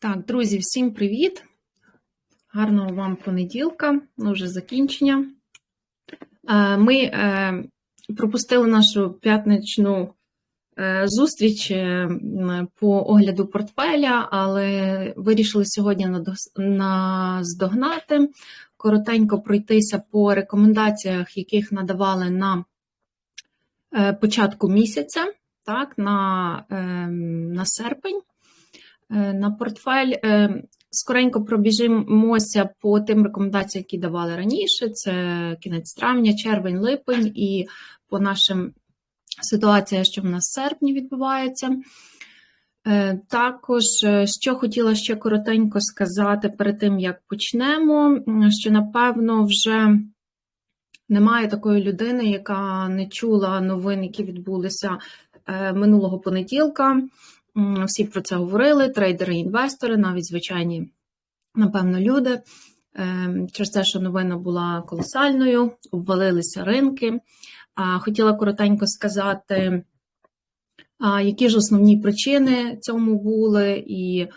Так, друзі, всім привіт! Гарного вам понеділка, ну вже закінчення. Е, ми е, пропустили нашу п'ятничну е, зустріч по огляду портфеля, але вирішили сьогодні наздогнати, коротенько пройтися по рекомендаціях, яких надавали на початку місяця, так, на, ем, на серпень. Е, на портфель. Е, скоренько пробіжимося по тим рекомендаціям, які давали раніше. Це кінець травня, червень, липень, і по нашим ситуаціям, що в нас в серпні відбувається. Е, також, що хотіла ще коротенько сказати перед тим, як почнемо, що напевно вже немає такої людини, яка не чула новин, які відбулися минулого понеділка. Всі про це говорили: трейдери, інвестори, навіть звичайні, напевно, люди. Ем, через те, що новина була колосальною, обвалилися ринки. Хотіла коротенько сказати, які ж основні причини цьому були, і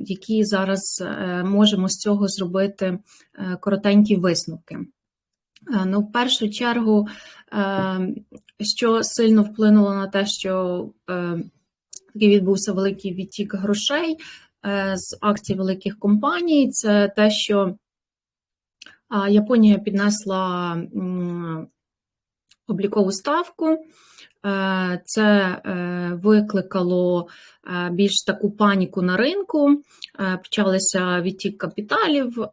які зараз е, можемо з цього зробити е, коротенькі висновки. Е, ну, В першу чергу, ем, що сильно вплинуло на те, що ем, такий відбувся великий відтік грошей е, з акцій великих компаній. Це те, що Японія піднесла облікову ставку. Е, це е, викликало більш таку паніку на ринку, почалися відтік капіталів,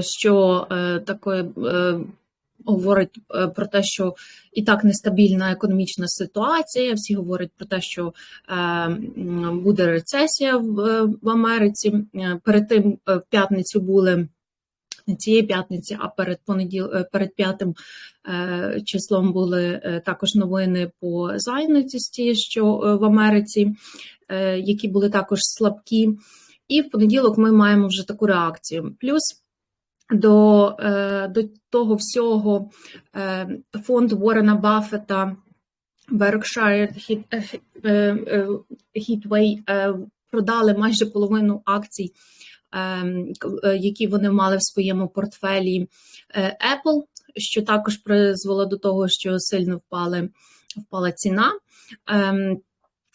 що такої говорить е, про те, що і так нестабільна економічна ситуація. Всі говорять про те, що е, буде рецесія в Америці. Е, перед тим в п'ятницю були. Не цієї п'ятниці, а перед понеділ, перед п'ятим числом були також новини по зайнятості, що в Америці, які були також слабкі. І в понеділок ми маємо вже таку реакцію. Плюс до е, до того всього е, фонд Уоррена Баффета Berkshire Heatway е, продали майже половину акцій, які вони мали в своєму портфелі Apple, що також призвело до того, що сильно впали, впала ціна.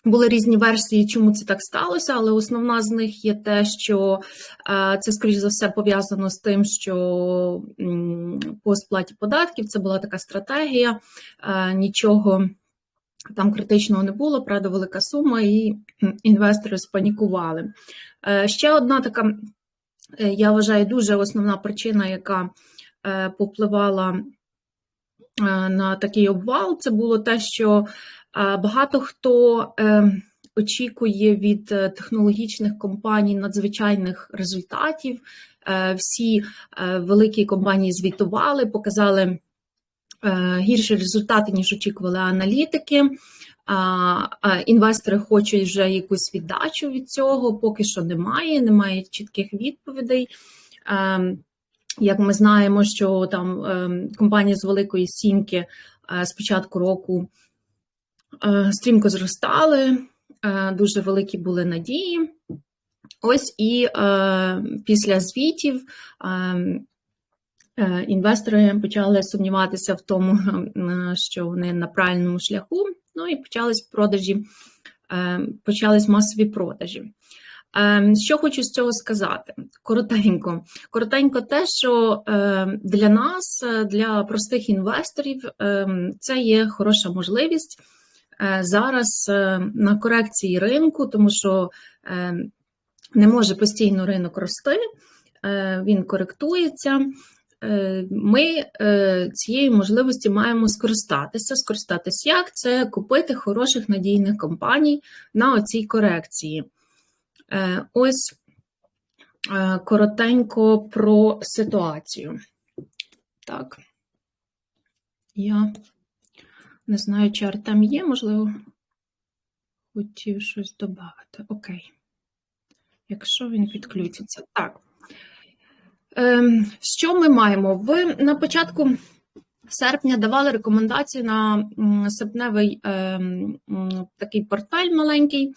Були різні версії, чому це так сталося, але основна з них є те, що е, це, скоріш за все, пов'язано з тим, що по сплаті податків це була така стратегія, е, нічого там критичного не було, правда, велика сума, і інвестори спанікували. Е, ще одна така, я вважаю, дуже основна причина, яка попливала на такий обвал, це було те, що Багато хто ем, очікує від е, технологічних компаній надзвичайних результатів. Е, всі е, великі компанії звітували, показали гірші результати, ніж очікували аналітики. Інвестори хочуть вже якусь віддачу від цього, поки що немає, немає чітких відповідей. Ем, як ми знаємо, що там ем, компанії з Великої Сімки з початку року стрімко зростали, е, дуже великі були надії. Ось і е, після звітів інвестори почали сумніватися в тому, що вони на правильному шляху, ну і почались продажі, почались масові продажі. Що хочу з цього сказати? Коротенько. Коротенько, те, що для нас, для простих інвесторів, це є хороша можливість Е, зараз е, на корекції ринку, тому що е, не може постійно ринок рости, він коректується. Ми цієї можливості маємо скористатися. Скористатися як? Це купити хороших надійних компаній на оцій корекції. Ось коротенько про ситуацію. Так, я не знаю, чи Артем є, можливо, хотів щось додати. Окей. Якщо він підключиться. Так. Ем, Що ми маємо? Ви на початку серпня давали рекомендації на серпневий ем, такий портфель маленький.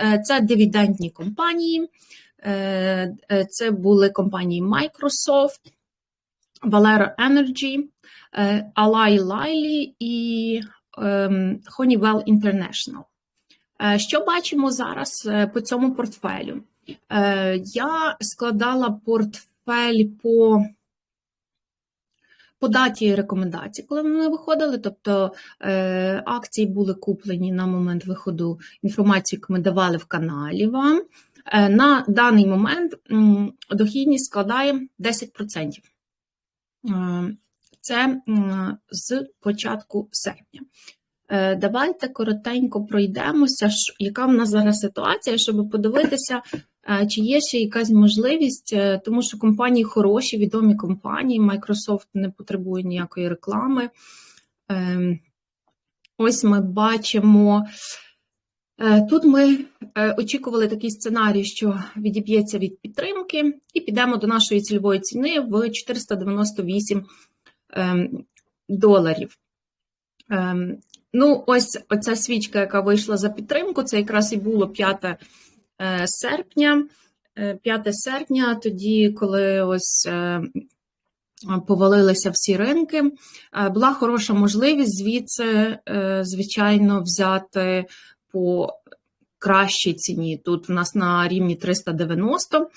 Е, Це дивідендні компанії. Е, е, Це були компанії Microsoft, Valero Energy, е, Ally Lilly і ем, Honeywell International. Е, Що бачимо зараз е, по цьому портфелю? Е, Я складала портфель по по даті рекомендацій, коли вони виходили, тобто е, акції були куплені на момент виходу інформації, яку ми давали в каналі вам. Е, на даний момент дохідність складає 10%. Е, це з початку серпня. Е, Давайте коротенько пройдемося, яка в нас зараз ситуація, щоб подивитися, е, чи є ще якась можливість, е, тому що компанії хороші, відомі компанії. Microsoft не потребує ніякої реклами. Ем, Ось ми бачимо. Тут ми очікували такий сценарій, що відіб'ється від підтримки, і підемо до нашої цільової ціни в 498 ем, доларів. Ем, Ну, ось оця свічка, яка вийшла за підтримку, це якраз і було 5 е, серпня. Е, 5 серпня, тоді, коли ось е, повалилися всі ринки, е, була хороша можливість звідси, е, звичайно, взяти по кращій ціні. Тут в нас на рівні 390.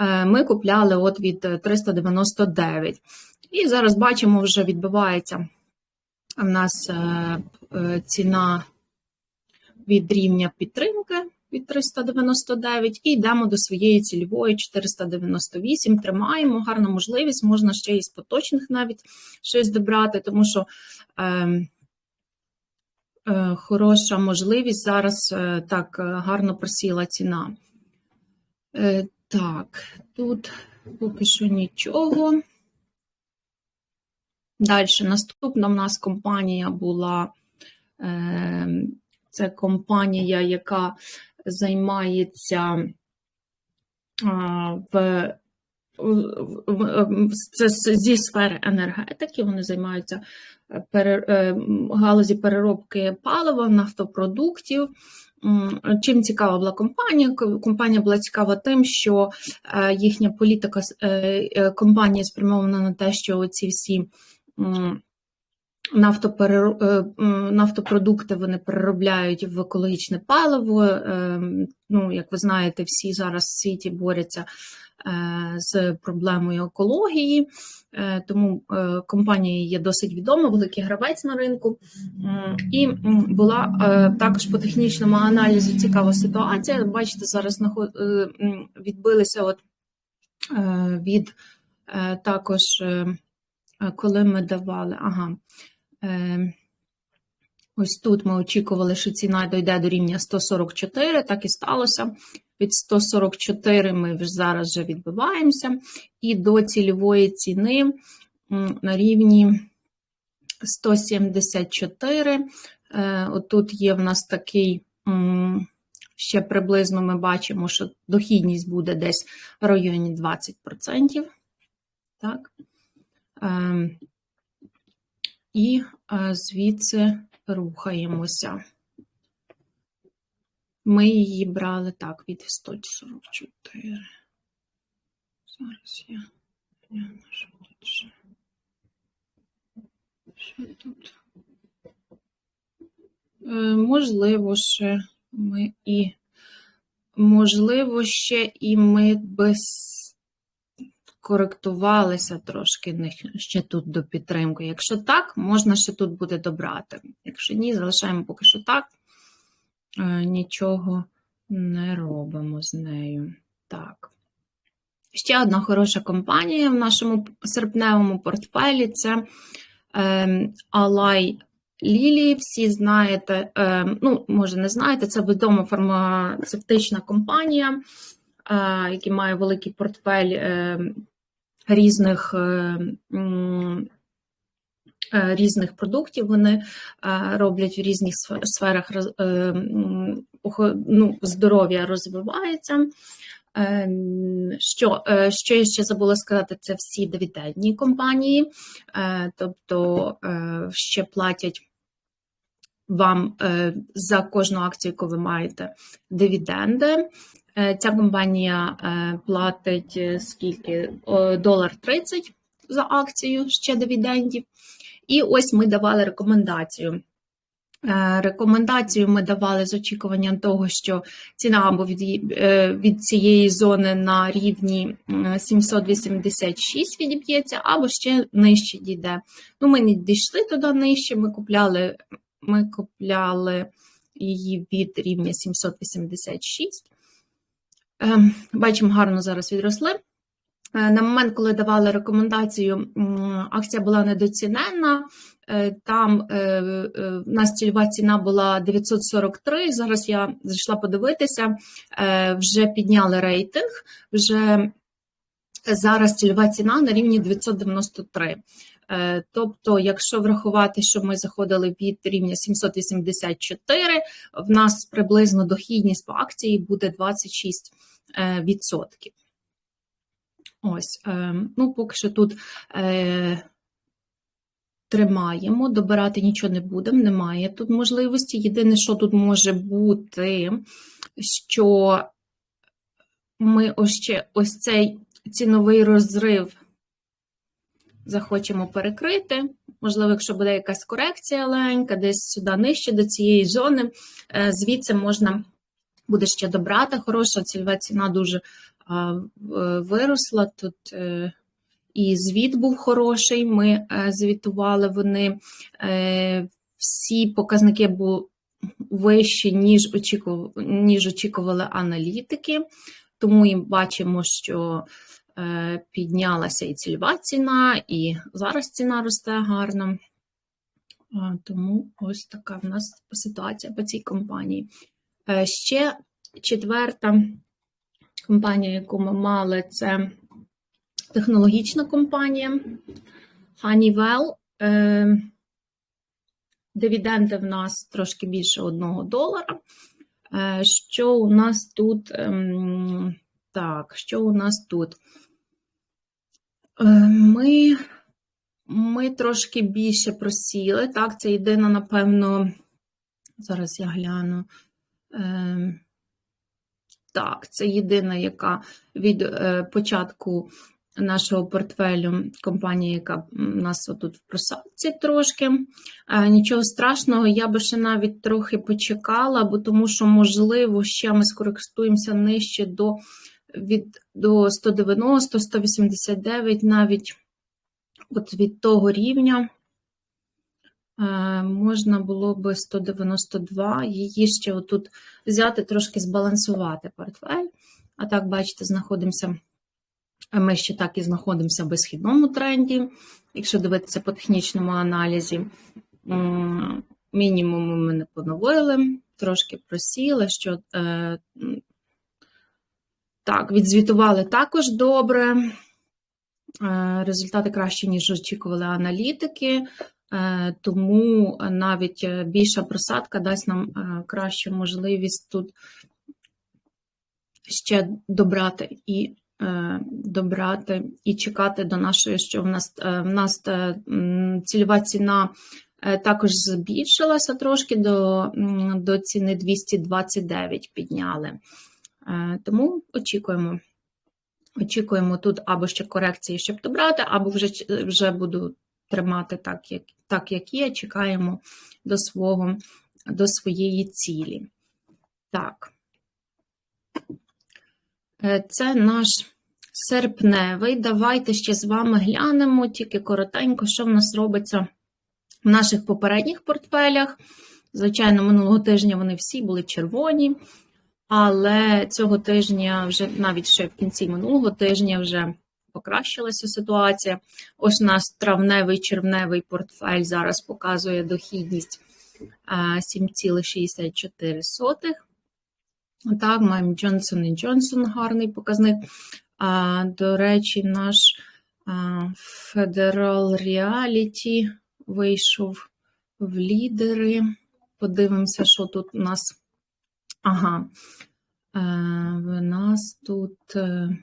е, Ми купляли от від 399. І зараз бачимо, вже відбивається в нас е, е, ціна від рівня підтримки від 399 і йдемо до своєї цільової 498. Тримаємо гарна можливість, можна ще із поточних навіть щось добрати, тому що е, е, хороша можливість зараз так гарно просіла ціна. Так, тут поки що нічого. Далі, наступна в нас компанія була е, це компанія, яка займається в, це зі сфери енергетики. Вони займаються е, е, галузі переробки палива, нафтопродуктів. Чим цікава була компанія? Компанія була цікава тим, що їхня політика компанії спрямована на те, що ці всі нафтоперер- е, нафтопродукти вони переробляють в екологічне паливо. Е, Ну, як ви знаєте, всі зараз в світі борються е, з проблемою екології, тому компанія є досить відома, великий гравець на ринку. І була також по технічному аналізу цікава ситуація. Бачите, зараз відбилися от від також, коли ми давали, ага. Е, Ось тут ми очікували, що ціна дойде до рівня 144, так і сталося. Від 144 ми вже зараз вже відбиваємося, і до цільової ціни на рівні 174. Е, Отут є в нас такий, ще приблизно ми бачимо, що дохідність буде десь в районі 20%. Так. Ем, І е, звідси рухаємося. Ми її брали так від 144. Зараз я гляну, що тут ще. Що тут? Е, Можливо, ще ми і можливо, ще і ми без коректувалися трошки ще тут до підтримки. Якщо так, можна ще тут буде добрати. Якщо ні, залишаємо поки що так. Е, Нічого не робимо з нею. Так. Ще одна хороша компанія в нашому серпневому портфелі це е, Ally Lilly. Всі знаєте, е, ну, може, не знаєте, це відома фармацевтична компанія, е, яка має великий портфель е, різних. е, е, Різних продуктів вони е, роблять в різних сфе- сферах ну, здоров'я розвивається. Що, що я ще забула сказати, це всі дивідендні компанії, тобто ще платять вам за кожну акцію, яку ви маєте, дивіденди. Е, Ця компанія е, платить е, скільки? Долар 30 за акцію ще дивідендів. І ось ми давали рекомендацію. Рекомендацію ми давали з очікуванням того, що ціна або від, від цієї зони на рівні 786 відіб'ється, або ще нижче дійде. Ну, ми не дійшли туди нижче, ми купляли, ми купляли її від рівня 786. Ем, Бачимо, гарно зараз відросли. Е, На момент, коли давали рекомендацію, акція була недоцінена. Е, Там е, в нас цільова ціна була 943. Зараз я зайшла подивитися, вже підняли рейтинг. Вже зараз цільова ціна на рівні 993. Е, Тобто, якщо врахувати, що ми заходили від рівня 784, в нас приблизно дохідність по акції буде 26 е, відсотків. Ось, е, ну, поки що тут тримаємо, добирати нічого не будемо, немає тут можливості. Єдине, що тут може бути, що ми ось ще ось цей ціновий розрив захочемо перекрити. Можливо, якщо буде якась корекція легенька, десь сюди нижче до цієї зони, е, звідси можна буде ще добрати. Хороша цільова ціна дуже виросла. Тут е, і звіт був хороший. Ми е, звітували вони. е, Всі показники були вищі, ніж очікували, ніж очікували аналітики. Тому і бачимо, що е, піднялася і цільова ціна, і зараз ціна росте гарно. Тому ось така в нас ситуація по цій компанії. Е, Ще четверта компанія, яку ми мали, це технологічна компанія Honeywell. Е, Дивіденди в нас трошки більше 1 долара. Е, Що у нас тут? Ем, Так, що у нас тут? Е, Ми, ми трошки більше просіли. Так, це єдина, напевно, зараз я гляну. Ем, Так, це єдина, яка від е, початку нашого портфелю компанія, яка у нас тут в просадці трошки. Е, Нічого страшного, я би ще навіть трохи почекала, бо тому що, можливо, ще ми скоректуємося нижче до, від, до 190, 189, навіть от від того рівня. Е, Можна було би 192, її ще отут взяти, трошки збалансувати портфель. А так, бачите, знаходимося, ми ще так і знаходимося в безхідному тренді. Якщо дивитися по технічному аналізі, м, мінімуми ми не поновили, трошки просіли, що е, так, відзвітували також добре. Е, Результати кращі, ніж очікували аналітики. Е, Тому навіть більша просадка дасть нам е, кращу можливість тут ще добрати і добрати і чекати до нашої, що в нас в нас цільова ціна також збільшилася трошки до, до ціни 229 підняли. Тому очікуємо. Очікуємо тут або ще корекції, щоб добрати, або вже, вже буду тримати так, як, так, як є. Чекаємо до свого, до своєї цілі. Так. Е, Це наш серпневий. Давайте ще з вами глянемо, тільки коротенько, що в нас робиться в наших попередніх портфелях. Звичайно, минулого тижня вони всі були червоні, але цього тижня, вже навіть ще в кінці минулого тижня, вже покращилася ситуація. Ось у нас травневий червневий портфель зараз показує дохідність 7,64. Так, маємо Johnson Johnson гарний показник. А, До речі, наш Federal Reality вийшов в лідери. Подивимося, що тут у нас. Ага. Е, В нас тут е,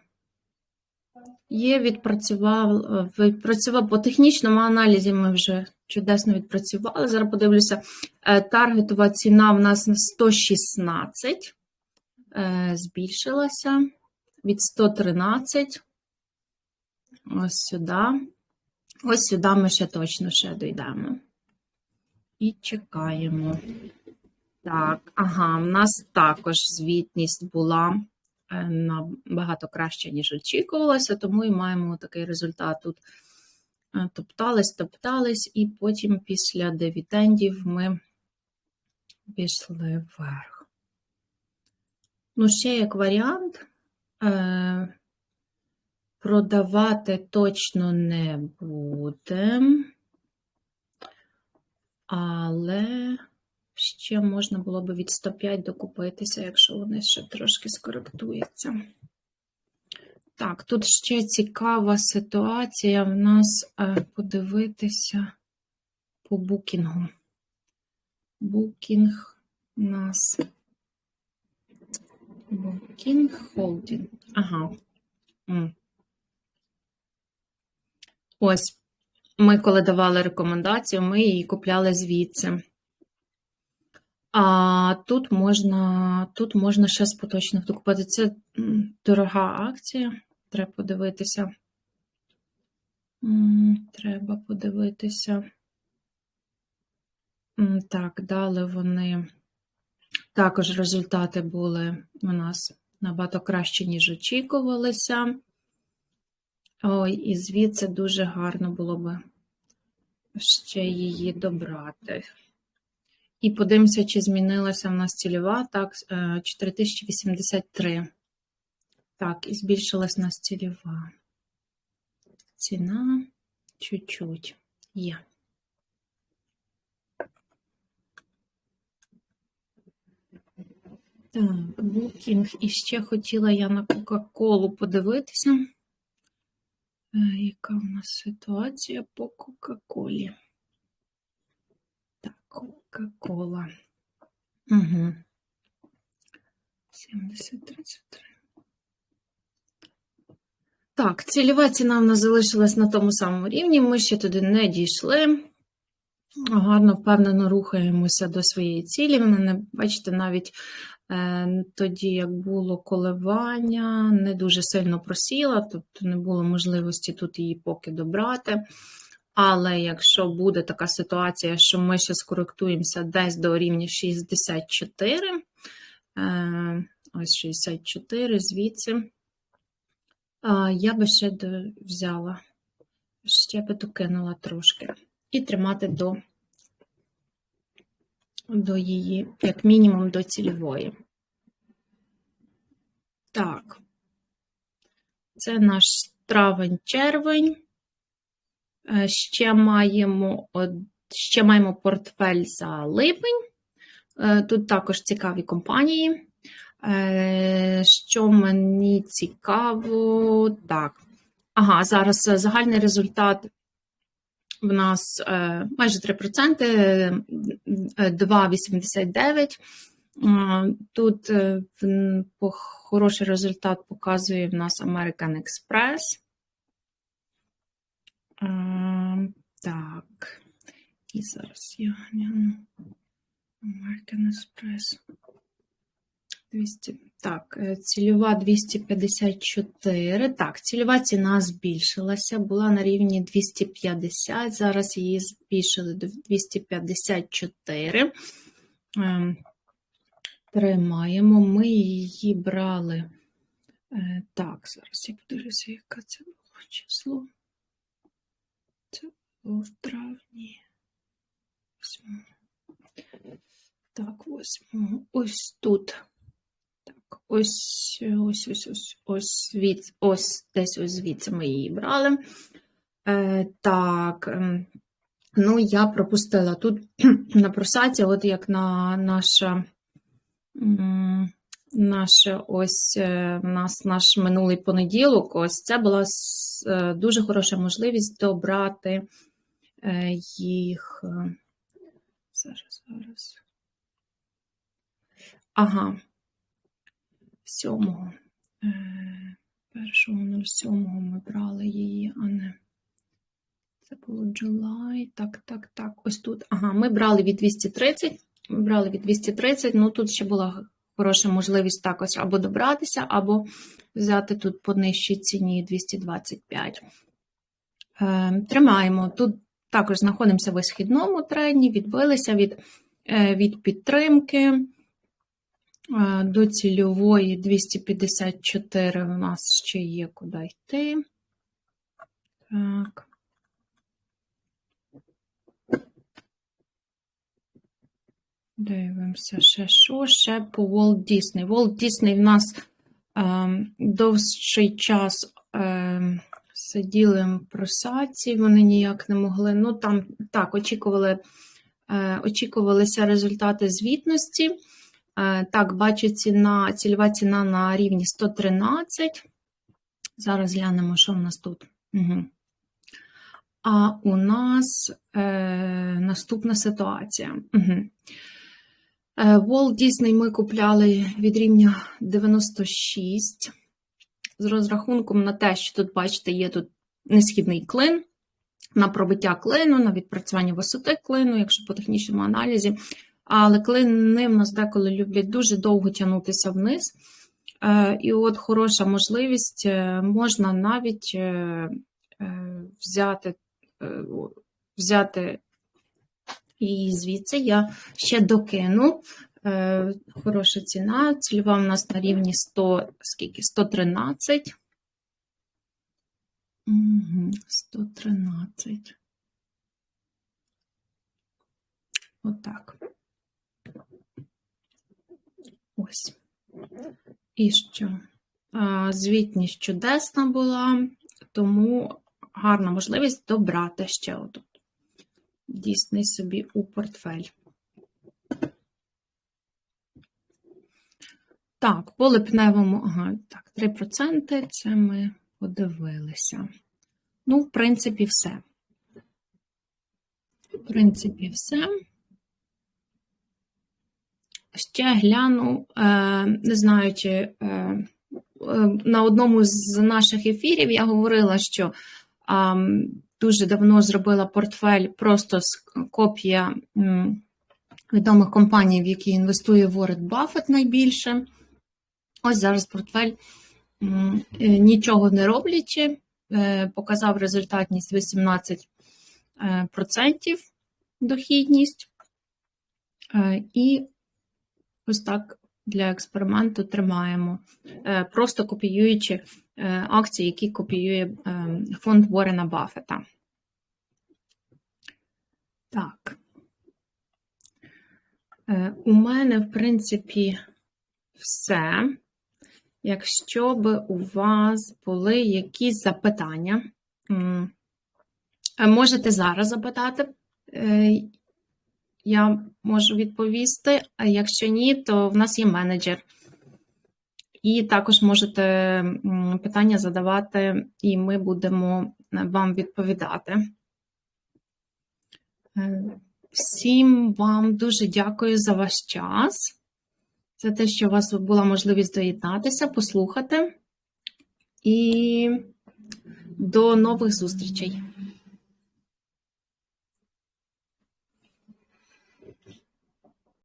Є відпрацював, е, відпрацював по технічному аналізі. Ми вже чудесно відпрацювали. Зараз подивлюся. Е, Таргетова ціна в нас на 116, е, збільшилася від 113. Ось сюди. Ось сюди ми ще точно ще дійдемо. І чекаємо. Так, ага, в нас також звітність була е, набагато краще, ніж очікувалося, тому і маємо такий результат тут. Е, топтались, топтались, і потім після дивідендів ми пішли вверх. Ну, ще як варіант, е, продавати точно не будемо, але ще можна було б від 105 докупитися, якщо вони ще трошки скоректуються. Так, тут ще цікава ситуація в нас е, подивитися по букінгу. Букінг у нас. Букінг холдинг. Ага. Ось, ми коли давали рекомендацію, ми її купляли звідси. А тут можна тут можна ще з поточних докупити. Це дорога акція. Треба подивитися. Треба подивитися. Так, дали вони. Також результати були у нас набагато краще, ніж очікувалися. Ой, і звідси дуже гарно було би ще її добрати. І подивимося, чи змінилася в нас цільова. Так, 4083. Е, так, і збільшилась у нас цільова. Ціна чуть-чуть є. Так, букінг. І ще хотіла я на Кока-Колу подивитися, е, яка в нас ситуація по Кока-Колі. Кока-кола. Угу. 7033. Так, цільова ціна в нас залишилась на тому самому рівні. Ми ще туди не дійшли. Гарно, впевнено, рухаємося до своєї цілі. Вона не, бачите, навіть е, тоді, як було коливання, не дуже сильно просіла, тобто не було можливості тут її поки добрати. Але якщо буде така ситуація, що ми ще скоректуємося десь до рівня 64, е, ось 64, звідси, я би ще взяла, ще би докинула трошки, і тримати до, до її, як мінімум, до цільової. Так, це наш травень-червень. Е, ще маємо ще маємо портфель за липень. Е, тут також цікаві компанії. Е, що мені цікаво, так. Ага, зараз загальний результат в нас майже 3%, 2,89. Тут хороший результат показує в нас American Express. Так, і зараз я гляну. American Express. 200. Так, е, цільова 254. Так, цільова ціна збільшилася, була на рівні 250, зараз її збільшили до 254. Ем, тримаємо. Ми її брали. Е, так, зараз я подивлюся, яке це було число. Це було в травні. Так, восьмого. Ось тут. Так, ось ось ось ось ось від, ось десь ось звідси ми її брали. Е, Так, ем, ну, я пропустила тут на просаці, от як на наша. Наше ось е, нас наш минулий понеділок, ось це була е, дуже хороша можливість добрати е, їх. Зараз, зараз. Ага, сьомого. Першого. ми брали її, а не. Це було July. Так, так, так. Ось тут. Ага, ми брали від 230. Ми брали від 230. Ну тут ще була хороша можливість також або добратися, або взяти тут по нижчій ціні 225. Е, Тримаємо. Тут також знаходимося в східному тренді, відбилися від, е, від підтримки. Е, До цільової 254 у нас ще є куди йти. Так. Дивимося, ще що, ще по Walt Disney. Walt Disney в нас е, довший час е, сиділи в просаці, вони ніяк не могли. Ну, там так, очікували, е, очікувалися результати звітності. Е, так, бачу, ціна, цільова ціна на рівні 113. Зараз глянемо, що в нас тут. Угу. А у нас е, наступна ситуація. Угу. Walt Disney ми купляли від рівня 96 з розрахунком на те, що тут, бачите, є тут несхідний клин, на пробиття клину, на відпрацювання висоти клину, якщо по технічному аналізі. Але клини в нас деколи люблять дуже довго тягнутися вниз. І от хороша можливість, можна навіть взяти, взяти і звідси я ще докину. Е, хороша ціна. Цільова у нас на рівні 100, скільки? 113. Угу, 113. Отак. Ось. І що? Звітність чудесна була, тому гарна можливість добрати ще отут дійсний собі у портфель. Так, по липневому, ага, так, 3% це ми подивилися. Ну, в принципі, все. В принципі, все. Ще гляну, е, не знаю, чи е, е, на одному з наших ефірів я говорила, що дуже давно зробила портфель просто з копія відомих компаній, в які інвестує Ворет Баффет найбільше. Ось зараз портфель, е, нічого не роблячи, е, показав результатність 18% е, дохідність. І ось так для експерименту тримаємо, просто копіюючи акції, які копіює фонд Ворена Баффета. Так. У мене, в принципі, все. Якщо б у вас були якісь запитання, можете зараз запитати, е, я можу відповісти, а якщо ні, то в нас є менеджер. І також можете питання задавати, і ми будемо вам відповідати. Е, всім вам дуже дякую за ваш час, за те, що у вас була можливість доєднатися, послухати. І до нових зустрічей!